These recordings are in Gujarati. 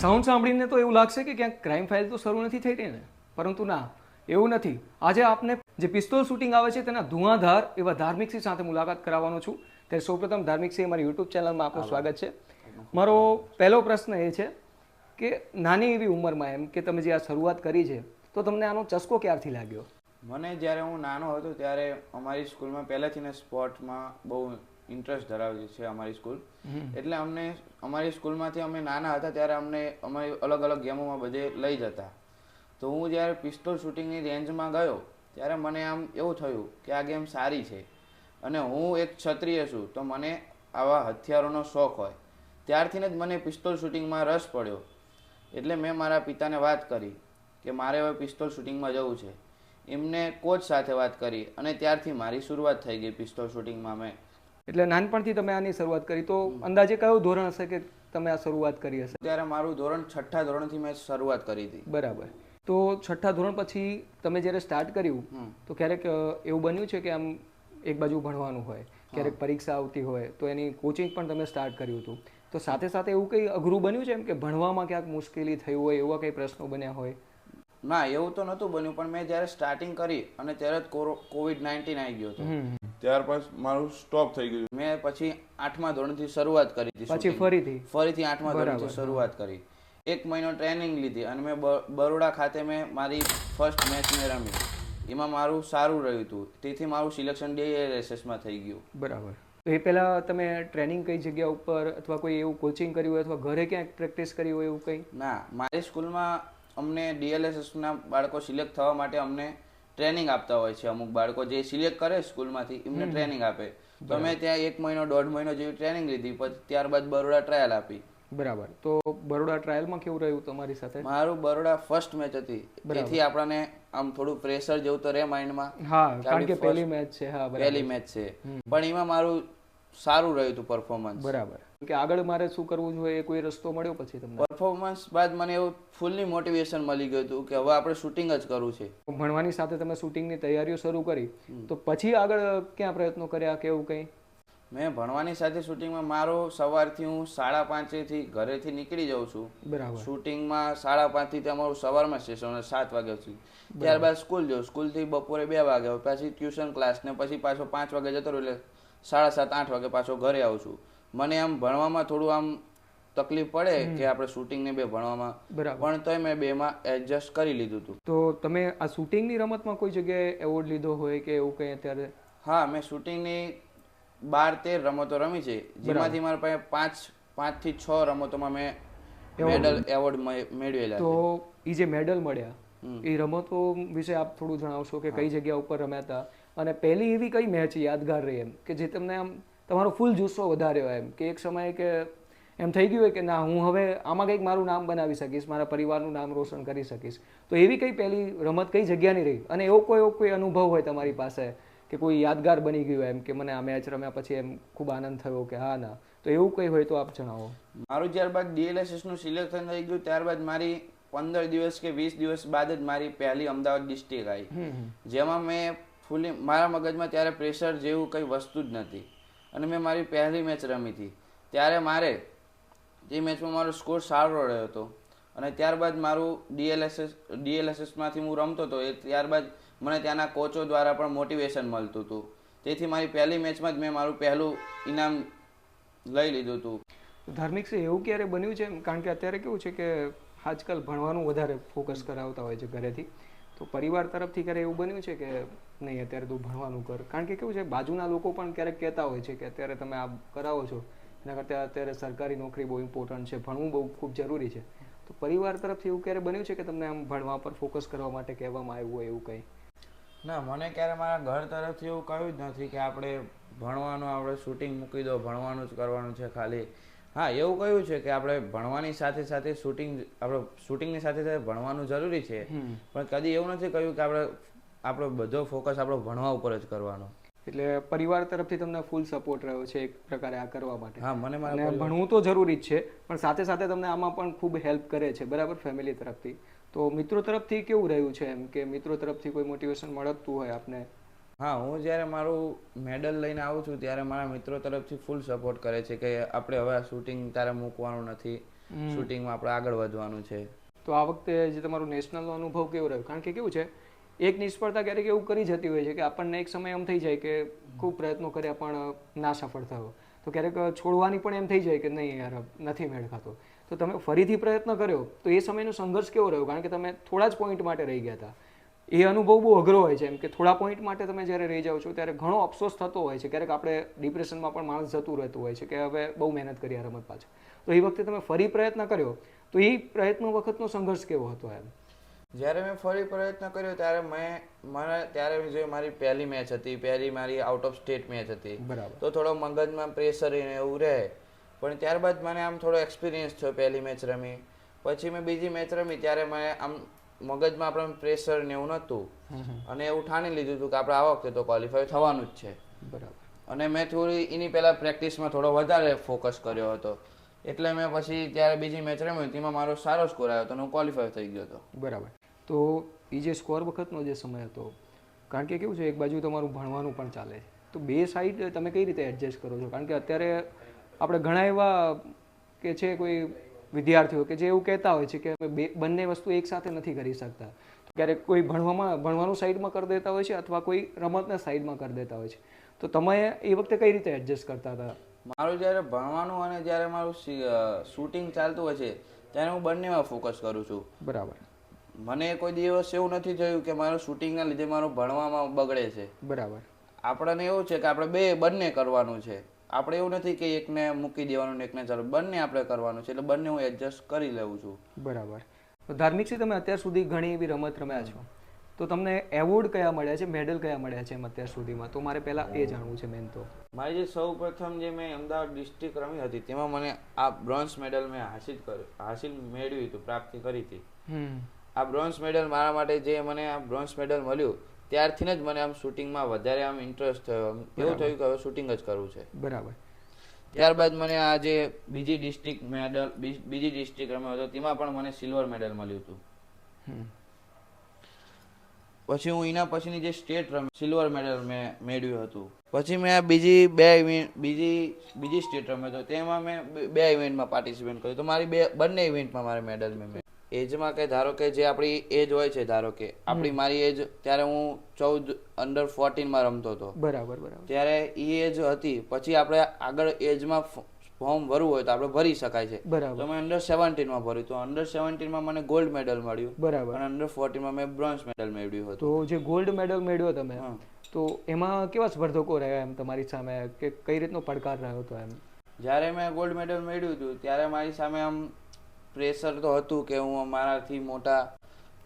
સાઉન્ડ સાંભળીને તો એવું લાગશે કે ક્યાંક ક્રાઇમ ફાઇલ તો શરૂ નથી થઈ રહી ને. પરંતુ ના એવું નથી. આજે આપને જે પિસ્તોલ શૂટિંગ આવે છે તેના ધુઆધાર એવા ધાર્મિક સિંહ સાથે મુલાકાત કરાવવાનો છું. ત્યારે સૌપ્રથમ ધાર્મિક સિંહ અમારી યુટ્યુબ ચેનલમાં આપનું સ્વાગત છે. મારો પહેલો પ્રશ્ન એ છે કે નાની એવી ઉંમરમાં એમ કે તમે જે આ શરૂઆત કરી છે તો તમને આનો ચસ્કો ક્યારથી લાગ્યો? મને જ્યારે હું નાનો હતો ત્યારે અમારી સ્કૂલમાં પહેલેથી ને સ્પોર્ટમાં બહુ ઇન્ટરેસ્ટ ધરાવે છે અમારી સ્કૂલ એટલે અમને અમારી સ્કૂલમાંથી અમે નાના હતા ત્યારે અમને અમારી અલગ અલગ ગેમોમાં બધે લઈ જતા. તો હું જ્યારે પિસ્તોલ શૂટિંગની રેન્જમાં ગયો ત્યારે મને આમ એવું થયું કે આ ગેમ સારી છે. અને હું એક ક્ષત્રિય છું તો મને આવા હથિયારોનો શોખ હોય. ત્યારથી જ મને પિસ્તોલ શૂટિંગમાં રસ પડ્યો. એટલે મેં મારા પિતાને વાત કરી કે મારે હવે પિસ્તોલ શૂટિંગમાં જવું છે. એમને કોચ સાથે વાત કરી અને ત્યારથી મારી શરૂઆત થઈ ગઈ પિસ્તોલ શૂટિંગમાં મેં. એટલે નાનપણથી તમે આની શરૂઆત કરી. તો અંદાજે કયો ધોરણ હશે કે તમે આ શરૂઆત કરી હશે? ત્યારે મારું ધોરણ છઠ્ઠા ધોરણથી મેં શરૂઆત કરી હતી. બરાબર. તો છઠ્ઠા ધોરણ પછી તમે જ્યારે સ્ટાર્ટ કર્યું તો ક્યારેક એવું બન્યું છે કે આમ એક બાજુ ભણવાનું હોય ક્યારેક પરીક્ષા આવતી હોય તો એની કોચિંગ પણ તમે સ્ટાર્ટ કર્યું હતું. તો સાથે સાથે એવું કંઈ અઘરું બન્યું છે એમ કે ભણવામાં ક્યાંક મુશ્કેલી થઈ હોય એવા કંઈ પ્રશ્નો બન્યા હોય? ના એવું તો નહોતું બન્યું પણ મેં જ્યારે સ્ટાર્ટિંગ કરી અને ત્યારે જ કોવિડ નાઇન્ટીન આવી ગયો હતો. ત્યાર પછી મારું સ્ટોપ થઈ ગયું. મેં પછી આઠમા ધોરણથી શરૂઆત કરી હતી પછી ફરીથી? ફરીથી આઠમા ધોરણથી શરૂઆત કરી. એક મહિનો ટ્રેનિંગ લીધી અને મેં બરોડા ખાતે મેં મારી ફર્સ્ટ મેચ મેં રમી. એમાં મારું સારું રહ્યું હતું. તેથી મારું સિલેક્શન ડીએલએસએસમાં થઈ ગયું. બરાબર. તો એ પહેલાં તમે ટ્રેનિંગ કઈ જગ્યા ઉપર અથવા કોઈ એવું કોચિંગ કર્યું હોય અથવા ઘરે ક્યાંક પ્રેક્ટિસ કરી હોય એવું કંઈ? ના મારી સ્કૂલમાં અમને ડીએલએસએસના બાળકો સિલેક્ટ થવા માટે અમને ટ્રેનિંગ આપતા હોય છે અમુક બાળકો જે સિલેક્ટ કરે સ્કૂલમાંથી એમને ટ્રેનિંગ આપે. તો મેં ત્યાં એક મહિનો દોઢ મહિનો જેવી ટ્રેનિંગ લીધી પછી ત્યારબાદ બરોડા ટ્રાયલ આપી. બરાબર. તો બરોડા ટ્રાયલમાં કેવું રહ્યું તમારી સાથે? મારું બરોડા ફર્સ્ટ મેચ હતી. તેથી આપણને આમ થોડું પ્રેશર જેવું તો રહે માઇન્ડમાં હા કારણ કે પહેલી મેચ છે હા પહેલી મેચ છે. પણ એમાં મારું સારું રહ્યું હતું પરફોર્મન્સ બરાબર. કે આગળ મારે શું કરવું જોઈએ કોઈ રસ્તો મળ્યો પછી તમને? પરફોર્મન્સ બાદ મને એવું ફૂલની મોટિવેશન મળી ગયું હતું કે હવે આપણે શૂટિંગ જ કરવું છે. ભણવાની સાથે તમે શૂટિંગની તૈયારીઓ શરૂ કરી. તો પછી આગળ ક્યાં પ્રયત્નો કર્યા કે એવું કંઈ? મેં ભણવાની સાથે શૂટિંગમાં મારો સવારથી હું સાડા પાંચેથી ઘરેથી નીકળી જાઉં છું. બરાબર. શૂટિંગમાં સાડા પાંચથી અમારું સવારમાં સેશન સાત વાગ્યા સુધી. ત્યારબાદ સ્કૂલ જાઉં સ્કૂલથી બપોરે બે વાગે. પછી ટ્યુશન ક્લાસ ને પછી પાછો પાંચ વાગે જતો રહ્યો એટલે સાડા સાત આઠ વાગે પાછો ઘરે આવું છું. મને આમ ભણવામાં થોડું આમ તકલીફ પડે કે આપણે શૂટિંગ ને બે ભણવામાં. બરાબર. પણ તોય મેં બેમાં એડજસ્ટ કરી લીધું હતું તો તમે આ શૂટિંગની રમતમાં કોઈ જગ્યાએ એવોર્ડ લીધો હોય કે એવું કંઈ અત્યારે? હા મેં શૂટિંગની બાર તેર રમતો રમી છે. જેમાંથી મારા પાસે પાંચ પાંચથી છ રમતોમાં મેં મેડલ એવોર્ડ મેળવેલા તો એ જે મેડલ મળ્યા એ રમતો વિશે આપ થોડું જણાવશો કે કઈ જગ્યા ઉપર રમ્યા હતા? અને પહેલી એવી કઈ મેચ યાદગાર રહી એમ? કે જે તમને આમ તમારો ફૂલ જુસ્સો વધાર્યો એમ. કે એક સમયે કે એમ થઈ ગયું હોય કે ના હું હવે આમાં કંઈક મારું નામ બનાવી શકીશ મારા પરિવારનું નામ રોશન કરી શકીશ. તો એવી કઈ પહેલી રમત કઈ જગ્યાની રહી? અને એવો કોઈ એવો કોઈ અનુભવ હોય તમારી પાસે કે કોઈ યાદગાર બની ગયું એમ કે મને આ મેચ રમ્યા પછી એમ ખૂબ આનંદ થયો કે હા ના. તો એવું કંઈ હોય તો આપ જણાવો. મારું ત્યારબાદ ડીએલએસએસનું સિલેક્શન થઈ ગયું. ત્યારબાદ મારી પંદર દિવસ કે વીસ દિવસ બાદ જ મારી પહેલી અમદાવાદ ડિસ્ટ્રિક્ટ આવી. જેમાં મેં ફૂલી મારા મગજમાં ત્યારે પ્રેશર જેવું કંઈ વસ્તુ જ નથી. અને મેં મારી પહેલી મેચ રમી હતી. ત્યારે મારે જે મેચમાં મારો સ્કોર સારો રહ્યો હતો અને ત્યારબાદ મારું ડીએલએસએસ ડીએલએસએસમાંથી હું રમતો હતો, એ ત્યારબાદ મને ત્યાંના કોચો દ્વારા પણ મોટિવેશન મળતું હતું. તેથી મારી પહેલી મેચમાં જ મેં મારું પહેલું ઇનામ લઈ લીધું હતું. ધાર્મિક સિંહ એવું ક્યારે બન્યું છે? કારણ કે અત્યારે કેવું છે કે આજકાલ ભણવાનું વધારે ફોકસ કરાવતા હોય છે ઘરેથી. તો પરિવાર તરફથી ક્યારે એવું બન્યું છે કે નહીં અત્યારે તું ભણવાનું કર. કારણ કે કેવું છે બાજુના લોકો પણ ક્યારેક કહેતા હોય છે કે અત્યારે તમે આ કરાવો છો. એના કરતાં અત્યારે સરકારી નોકરી બહુ ઇમ્પોર્ટન્ટ છે ભણવું બહુ ખૂબ જરૂરી છે. તો પરિવાર તરફથી એવું ક્યારે બન્યું છે કે તમને આમ ભણવા પર ફોકસ કરવા માટે કહેવામાં આવ્યું હોય એવું કંઈ? ના મને ક્યારે મારા ઘર તરફથી એવું કહ્યું જ નથી કે આપણે ભણવાનું આપણે શૂટિંગ મૂકી દો ભણવાનું જ કરવાનું છે ખાલી. હા એવું કહ્યું છે કે આપણે ભણવાની સાથે સાથે શૂટિંગ આપણે શૂટિંગની સાથે સાથે ભણવાનું જરૂરી છે. પણ કદી એવું નથી કહ્યું કે આપણે આપણો બધો ફોકસ આપણો ભણવા ઉપર જ કરવાનો. એટલે પરિવાર તરફથી તમને ફૂલ સપોર્ટ રહ્યો છે એક પ્રકારે આ કરવા માટે. હા મને મારા ભણવું તો જરૂરી જ છે પણ સાથે સાથે તમને આમાં પણ ખૂબ હેલ્પ કરે છે બરાબર? ફેમિલી તરફથી. તો મિત્રો તરફથી કેવું રહ્યું છે એમ? કે મિત્રો તરફથી કોઈ મોટિવેશન મળતું હોય આપને? હા હું જ્યારે મારું મેડલ લઈને આવું છું ત્યારે મારા મિત્રો તરફથી ફૂલ સપોર્ટ કરે છે કે આપણે હવે આ શૂટિંગ તારે મૂકવાનું નથી. શૂટિંગમાં આપણે આગળ વધવાનું છે. તો આ વખતે જે તમારું નેશનલનો અનુભવ કેવો રહ્યો? કારણ કે કેવું છે એક નિષ્ફળતા ક્યારેક એવું કરી જતી હોય છે કે આપણને એક સમય એમ થઈ જાય કે ખૂબ પ્રયત્નો કર્યા પણ ના સફળ થયો તો ક્યારેક છોડવાની પણ એમ થઈ જાય કે નહીં યાર નથી મેળ ખાતો. તો તમે ફરીથી પ્રયત્ન કર્યો, તો એ સમયનો સંઘર્ષ કેવો રહ્યો? કારણ કે તમે થોડા જ પોઈન્ટ માટે રહી ગયા હતા. એ અનુભવ બહુ અઘરો હોય છે, એમ કે થોડા પોઈન્ટ માટે તમે જ્યારે રહી જાઓ છો, ત્યારે ઘણો અફસોસ થતો હોય છે. ક્યારેક આપણે ડિપ્રેશનમાં પણ માણસ જતું રહેતું હોય છે કે હવે બહુ મહેનત કરી, આ રમત પાછળ. તો એ વખતે તમે ફરી પ્રયત્ન કર્યો, તો એ પ્રયત્નો વખતનો સંઘર્ષ કેવો હતો એમ? જ્યારે મેં ફરી પ્રયત્ન કર્યો ત્યારે મેં મને ત્યારે જે મારી પહેલી મેચ હતી પહેલી મારી આઉટ ઓફ સ્ટેટ મેચ હતી બરાબર. તો થોડો મગજમાં પ્રેશર એને એવું રહે. પણ ત્યારબાદ મને આમ થોડો એક્સપિરિયન્સ થયો પહેલી મેચ રમી. પછી મેં બીજી મેચ રમી ત્યારે મને આમ મગજમાં આપણે પ્રેશર ને એવું નહોતું. અને એવું ઠાણી લીધું હતું કે આપણે આ વખતે તો ક્વોલિફાય થવાનું જ છે. બરાબર. અને મેં થોડી એની પહેલાં પ્રેક્ટિસમાં થોડો વધારે ફોકસ કર્યો હતો. એટલે મેં પછી ત્યારે બીજી મેચ રમી તેમાં મારો સારો સ્કોર આવ્યો હતો અને હું ક્વોલિફાય થઈ ગયો હતો. બરાબર. તો એ જે સ્કોર વખતનો જે સમય હતો કારણ કે કેવું છે એક બાજુ તમારું ભણવાનું પણ ચાલે છે. તો બે સાઈડ તમે કઈ રીતે એડજસ્ટ કરો છો? કારણ કે અત્યારે આપણે ઘણા એવા કે છે કોઈ વિદ્યાર્થીઓ કે જે એવું કહેતા હોય છે કે અમે બે બંને વસ્તુ એકસાથે નથી કરી શકતા. ક્યારેક કોઈ ભણવામાં ભણવાનું સાઈડમાં કરી દેતા હોય છે અથવા કોઈ રમતના સાઈડમાં કરી દેતા હોય છે. તો તમે એ વખતે કઈ રીતે એડજસ્ટ કરતા હતા? મારું જ્યારે ભણવાનું અને જ્યારે મારું શૂટિંગ ચાલતું હોય છે ત્યારે હું બંનેમાં ફોકસ કરું છું. બરાબર. મને કોઈ દિવસ એવું નથી થયું કે મારું શૂટિંગના લીધે મારું ભણવામાં બગડે છે. બરાબર. આપણને એવું છે કે આપણે બે બંને કરવાનું છે. આપણે એવું નથી કે એકને મૂકી દેવાનું ને એકને ચાલુ બંને આપણે કરવાનું છે એટલે બંને હું એડજસ્ટ કરી લઉં છું. બરાબર. તો છે તમે અત્યાર સુધી ઘણી એવી રમત રમ્યા છો. તો તમને એવોર્ડ કયા મળ્યા છે મેડલ કયા મળ્યા છે એમ અત્યાર સુધીમાં? તો મારે પહેલા એ જાણવું છે મેન તો. મારી જે સૌ પ્રથમ જે મેં અમદાવાદ ડિસ્ટ્રિક્ટ રમી હતી તેમાં મને આ બ્રોન્ઝ મેડલ મેં હાસિલ કર્યો હાસિલ મેળવ્યું હતું પ્રાપ્તિ કરી હતી. હમ. આ બ્રોન્ઝ મેડલ મારા માટે જે મને આ બ્રોન્ઝ મેડલ મળ્યું ત્યારથી જ મને આમ શૂટિંગમાં વધારે આમ ઇન્ટરેસ્ટ થયો. એવું થયું કે હવે શૂટિંગ જ કરવું છે. બરાબર. ત્યારબાદ મને આ જે બીજી ડિસ્ટ્રિક્ટ મેડલ બીજી ડિસ્ટ્રિક્ટ રમ્યો હતો તેમાં પણ મને સિલ્વર મેડલ મળ્યું હતું. પછી હું એના પછીની જે સ્ટેટ રમી સિલ્વર મેડલ મેં મેળવ્યું હતું. પછી મેં આ બીજી બે ઇવેન્ટ બીજી બીજી સ્ટેટ રમ્યો હતો તેમાં મેં બે- બે ઇવેન્ટમાં પાર્ટિસિપેટ કર્યું. તો મારી બે બંને ઇવેન્ટમાં મારે મેડલ મેં એજમાં કે ધારો કે જે આપણી એજ હોય છે ધારો કે આપણી મારી એજ ત્યારે હું ચૌદ અંડર ફોર્ટીનમાં રમતો હતો. બરાબર બરાબર. ત્યારે એ એજ હતી પછી આપણે આગળ એજમાં ફોર્મ ભરવું હોય તો આપણે ભરી શકાય છે. બરાબર. તો મેં અંડર સેવન્ટીનમાં ભર્યું. તો અંડર સેવન્ટીનમાં મને ગોલ્ડ મેડલ મળ્યું. બરાબર. અને અંડર ફોર્ટીનમાં મેં બ્રોન્ઝ મેડલ મેળવ્યું હતું. તો જે ગોલ્ડ મેડલ મેળવ્યો તમે. તો એમાં કેવા સ્પર્ધકો રહ્યા એમ તમારી સામે? કે કઈ રીતનો પડકાર રહ્યો હતો એમ? જ્યારે મેં ગોલ્ડ મેડલ મેળવ્યું હતું ત્યારે મારી સામે આમ પ્રેશર તો હતું કે હું મારાથી મોટા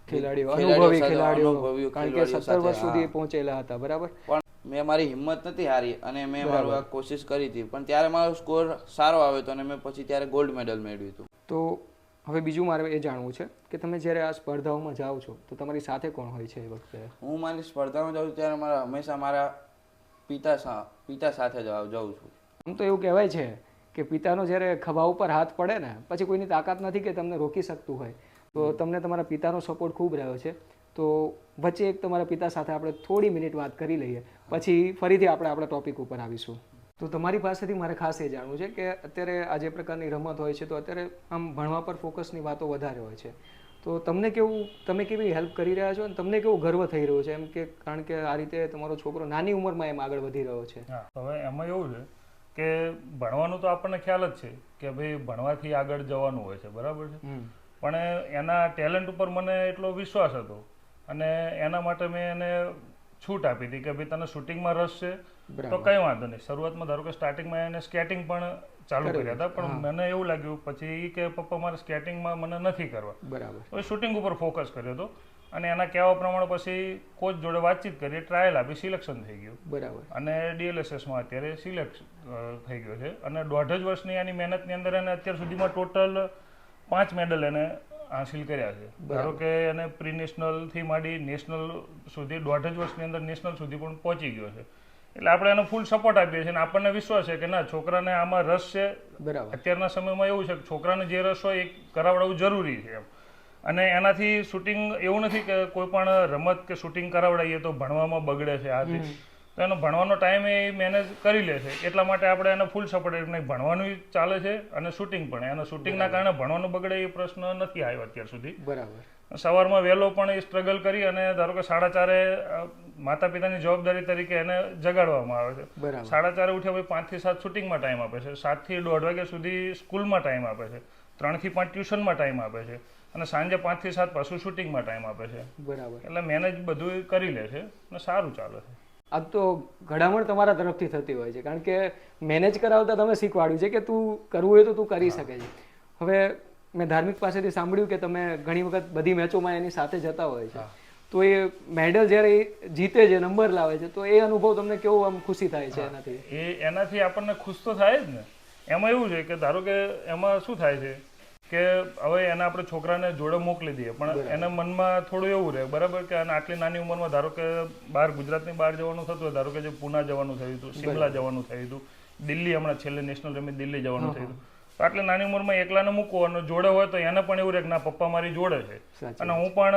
ખેલાડીઓ અનુભવી ખેલાડીઓ કારણ કે સત્તર વર્ષ સુધી પહોંચેલા હતા બરાબર? પણ મેં મારી હિંમત નથી હારી અને મેં મારું આ કોશિશ કરી હતી. પણ ત્યારે મારો સ્કોર સારો આવ્યો હતો અને મેં પછી ત્યારે ગોલ્ડ મેડલ મેળવ્યું હતું. તો હવે બીજું મારે એ જાણવું છે કે તમે જ્યારે આ સ્પર્ધાઓમાં જાઓ છો તો તમારી સાથે કોણ હોય છે એ વખતે? હું મારી સ્પર્ધામાં જાઉં ત્યારે મારા હંમેશા મારા પિતા પિતા સાથે જાઉં છું. આમ તો એવું કહેવાય છે કે પિતાનો જ્યારે ખભા ઉપર હાથ પડે ને, પછી કોઈની તાકાત નથી કે તમને રોકી શકતું હોય. તો તમને તમારા પિતાનો સપોર્ટ ખૂબ રહ્યો છે. તો વચ્ચે એક તમારા પિતા સાથે આપણે થોડી મિનિટ વાત કરી લઈએ. પછી ફરીથી આપણે આપણા ટોપિક ઉપર આવીશું. તો તમારી પાસેથી મારે ખાસ એ જાણવું છે કે અત્યારે આ જે પ્રકારની રમત હોય છે, તો અત્યારે આમ ભણવા પર ફોકસની વાતો વધારે હોય છે. તો તમને કેવું, તમે કેવી હેલ્પ કરી રહ્યા છો અને તમને કેવું ગર્વ થઈ રહ્યો છે? એમ કે, કારણ કે આ રીતે તમારો છોકરો નાની ઉંમરમાં એમ આગળ વધી રહ્યો છે. હવે એમાં એવું છે કે ભણવાનું તો આપણને ખ્યાલ જ છે કે ભાઈ ભણવાથી આગળ જવાનું હોય છે બરાબર છે? પણ એના ટેલેન્ટ ઉપર મને એટલો વિશ્વાસ હતો અને એના માટે મેં એને છૂટ આપી હતી કે ભાઈ તને શૂટિંગમાં રસ છે તો કંઈ વાંધો નહીં. શરૂઆતમાં ધારો કે સ્ટાર્ટિંગમાં એને સ્કેટિંગ પણ ચાલુ કર્યા. હતા પણ મને એવું લાગ્યું પછી કે પપ્પા મારે સ્કેટિંગમાં મને નથી કરવા. બરાબર. શૂટિંગ ઉપર ફોકસ કર્યો હતો. અને એના કહેવા પ્રમાણે પછી કોચ જોડે વાતચીત કરી ટ્રાયલ આપી સિલેક્શન થઈ ગયું. બરાબર. અને ડીએલએસએસમાં અત્યારે સિલેક્ટ થઈ ગયો છે. અને દોઢ જ વર્ષની એની મહેનતની અંદર એને અત્યાર સુધીમાં ટોટલ પાંચ મેડલ એને હાંસિલ કર્યા છે. ધારો કે એને પ્રી નેશનલથી માંડી નેશનલ સુધી દોઢ જ વર્ષની અંદર નેશનલ સુધી પણ પહોંચી ગયો છે. એટલે આપણે એનો ફૂલ સપોર્ટ આપીએ છીએ અને આપણને વિશ્વાસ છે કે ના છોકરાને આમાં રસ છે. બરાબર. અત્યારના સમયમાં એવું છે કે છોકરાને જે રસ હોય એ કરાવડાવવું જરૂરી છે એમ. અને એનાથી શૂટિંગ એવું નથી કે કોઈ પણ રમત કે શૂટિંગ કરાવડાવીએ તો ભણવામાં બગડે છે આથી તો. એનો ભણવાનો ટાઈમ એ મેનેજ કરી લે છે. એટલા માટે આપણે એને ફૂલ સપોર્ટ નહીં ભણવાનું ચાલે છે અને શૂટિંગ પણ. એના શૂટિંગના કારણે ભણવાનું બગડે એ પ્રશ્ન નથી આવ્યો અત્યાર સુધી. બરાબર. સવારમાં વહેલો પણ એ સ્ટ્રગલ કરી અને ધારો કે સાડા ચારે માતા પિતાની જવાબદારી તરીકે એને જગાડવામાં આવે છે. સાડા ચારે ઉઠ્યા પછી પાંચથી સાત શૂટિંગમાં ટાઈમ આપે છે. સાતથી દોઢ વાગ્યા સુધી સ્કૂલમાં ટાઈમ આપે છે. ત્રણથી પાંચ ટ્યુશનમાં ટાઈમ આપે છે. અને સાંજે પાંચથી સાત પાછું શૂટિંગમાં ટાઈમ આપે છે. બરાબર. એટલે મેનેજ બધું કરી લે છે અને સારું ચાલે છે. આ તો ઘડામણ તમારા તરફથી થતી હોય છે. કારણ કે મેનેજ કરાવતા તમે શીખવાડ્યું છે કે તું કરવું હોય તો તું કરી શકે છે. હવે મેં ધાર્મિક પાસેથી સાંભળ્યું કે તમે ઘણી વખત બધી મેચોમાં એની સાથે જતા હોય છે. તો એ મેડલ જ્યારે જીતે છે નંબર લાવે છે તો એ અનુભવ તમને કેવો આમ ખુશી થાય છે એનાથી? એ એનાથી આપણને ખુશ તો થાય જ ને. એમાં એવું છે કે ધારો કે એમાં શું થાય છે? કે હવે એને આપણે છોકરાને જોડે મોકલી દઈએ. પણ એના મનમાં થોડું એવું રહે. બરાબર કે આટલી નાની ઉંમરમાં ધારો કે બહાર ગુજરાતની બહાર જવાનું થતું હોય ધારો કે જે પુના જવાનું થયું હતું શિમલા જવાનું થયું હતું દિલ્હી હમણાં છેલ્લે નેશનલ રમી દિલ્હી જવાનું થયું હતું. તો આટલી નાની ઉંમરમાં એકલાને મૂકો અને જોડે હોય તો એને પણ એવું રહે કે ના પપ્પા મારી જોડે છે. અને હું પણ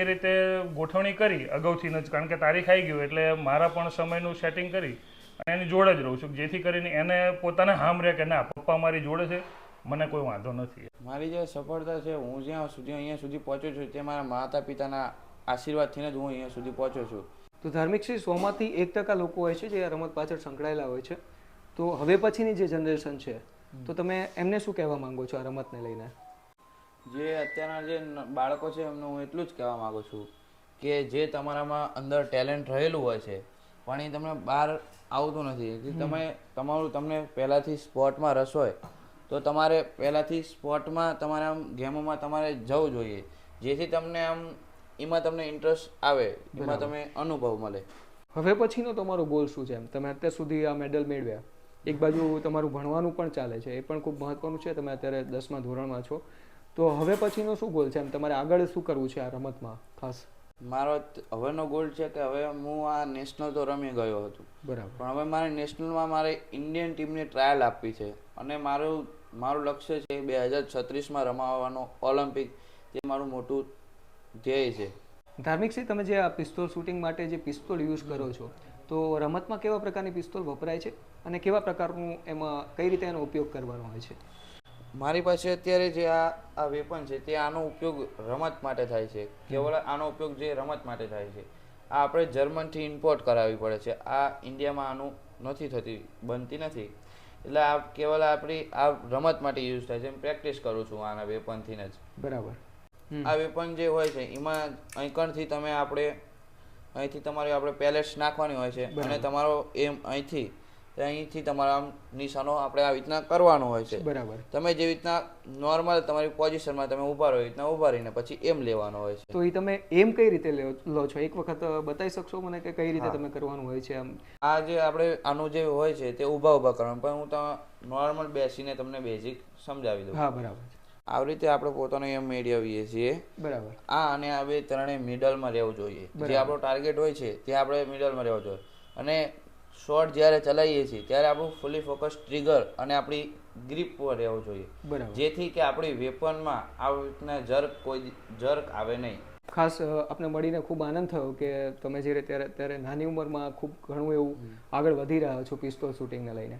એ રીતે ગોઠવણી કરી અગાઉથી જ કારણ કે તારીખ આવી ગયું એટલે મારા પણ સમયનું સેટિંગ કરી અને એની જોડે જ રહું છું જેથી કરીને એને પોતાને હામ રહે કે ના પપ્પા મારી જોડે છે. મને કોઈ વાંધો નથી. મારી જે સફળતા છે હું જ્યાં સુધી અહીંયા સુધી પહોંચ્યો છું તે મારા માતા પિતાના આશીર્વાદથી જ હું અહીંયા સુધી પહોંચ્યો છું. તો ધાર્મિક શ્રી સોમાંથી એક ટકા લોકો હોય છે જે આ રમત પાછળ સંકળાયેલા હોય છે. તો હવે પછીની જે જનરેશન છે તો તમે એમને શું કહેવા માંગો છો આ રમતને લઈને? જે અત્યારના જે બાળકો છે એમને હું એટલું જ કહેવા માગું છું કે જે તમારામાં અંદર ટેલેન્ટ રહેલું હોય છે પણ એ તમને બહાર આવતું નથી. કે તમે તમારું તમને પહેલાંથી સ્પોર્ટમાં રસ હોય તો તમારે પહેલાંથી સ્પોર્ટમાં તમારે આમ ગેમોમાં તમારે જવું જોઈએ. જેથી તમને આમ એમાં તમને ઇન્ટરેસ્ટ આવે એમાં તમે અનુભવ મળે. હવે પછીનો તમારો ગોલ શું છે એમ? તમે અત્યાર સુધી આ મેડલ મેળવ્યા. એક બાજુ તમારું ભણવાનું પણ ચાલે છે એ પણ ખૂબ મહત્વનું છે તમે અત્યારે દસમા ધોરણમાં છો. તો હવે પછીનો શું ગોલ છે એમ? તમારે આગળ શું કરવું છે આ રમતમાં ખાસ? મારો હવેનો ગોલ છે કે હવે હું આ નેશનલ તો રમી ગયો હતો. બરાબર. પણ હવે મારે નેશનલમાં મારે ઇન્ડિયન ટીમને ટ્રાયલ આપવી છે. અને મારું મારું લક્ષ્ય છે બે હજાર છત્રીસમાં રમાવાનો ઓલિમ્પિક જે મારું મોટું ધ્યેય છે. ધાર્મિક સિંહ તમે જે આ પિસ્તોલ શૂટિંગ માટે જે પિસ્તોલ યુઝ કરો છો તો રમતમાં કેવા પ્રકારની પિસ્તોલ વપરાય છે? અને કેવા પ્રકારનું એમાં કઈ રીતે એનો ઉપયોગ કરવાનો હોય છે? મારી પાસે અત્યારે જે આ આ વેપન છે તે આનો ઉપયોગ રમત માટે થાય છે. કેવળ આનો ઉપયોગ જે રમત માટે થાય છે. આ આપણે જર્મનથી ઇમ્પોર્ટ કરાવવી પડે છે. આ ઇન્ડિયામાં આનું નથી થતી બનતી નથી. એટલે આ કેવળ આપણી આ રમત માટે યુઝ થાય છે. પ્રેક્ટિસ કરું છું આના વેપનથી જ. બરાબર. આ વેપન જે હોય છે એમાં અહીંકણથી તમે આપણે અહીંથી તમારે આપણે પેલેટ્સ નાખવાની હોય છે. અને તમારો એમ અહીંથી અહીંથી તમારા નિશાનો આપણે આવી રીતના કરવાનો હોય છે. બરાબર. તમે જેવી રીતના નોર્મલ તમારી પોઝિશનમાં તમે ઊભા રહો રીતના ઊભા રહીને પછી એમ લેવાનો હોય છે. તો એ તમે એમ કઈ રીતે લો છો? એક વખત બતાવી શકશો મને કે કઈ રીતે તમે કરવાનું હોય છે આમ? આ જે આપણે આનું જે હોય છે તે ઊભા ઊભા કરવાનું પણ હું તમે નોર્મલ બેસીને તમને બેઝિક સમજાવી દઉં. હા બરાબર આવી રીતે આપણે પોતાનો એમ મેળવીએ છીએ. બરાબર. આ અને આ બે ત્રણેય મિડલમાં રહેવું જોઈએ. જે આપણો ટાર્ગેટ હોય છે તે આપણે મિડલમાં રહેવું જોઈએ. અને શોર્ટ જ્યારે ચલાવીએ છીએ ત્યારે આપણું ફૂલી ફોકસ ટ્રિગર અને આપણી ગ્રીપ પર રહેવું જોઈએ. બરાબર. જેથી કે આપણી વેપનમાં આવી રીતના જર્ક કોઈ જર્ક આવે નહીં. ખાસ આપણે મળીને ખૂબ આનંદ થયો કે તમે જે રીતે ત્યારે ત્યારે નાની ઉંમરમાં ખૂબ ઘણું એવું આગળ વધી રહ્યા છો પિસ્તોલ શૂટિંગને લઈને.